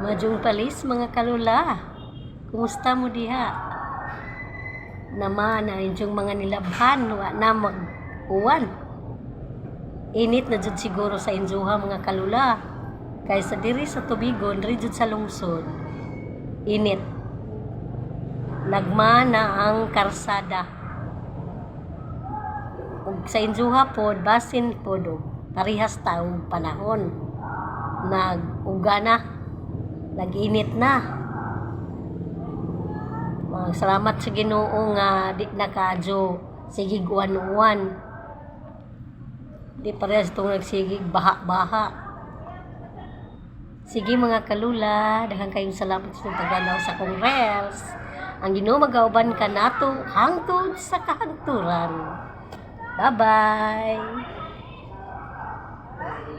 Majung palis mga kalula. Kumusta mo diha? Naman na inyong mga nilabhan wa na mag uwan. Init na jud siguro sa injuha mga kalula. Kaysa diri sa tubigon, diri jud sa lungsod. Init. Nagma na ang karsada. Ug sa injuha pod, basin pod parihas taong panahon. Nag-uga na. Nag-init na. Mga salamat sa Ginoo nga di na kadyo sigig uwan-uwan. Di parehas itong nagsigig baha-baha. Sige mga kalula, daghang kayong salamat sa pagdalaw sa kong. Ang Ginoo magauban ka nato hangtod sa kahanturan. Bye-bye!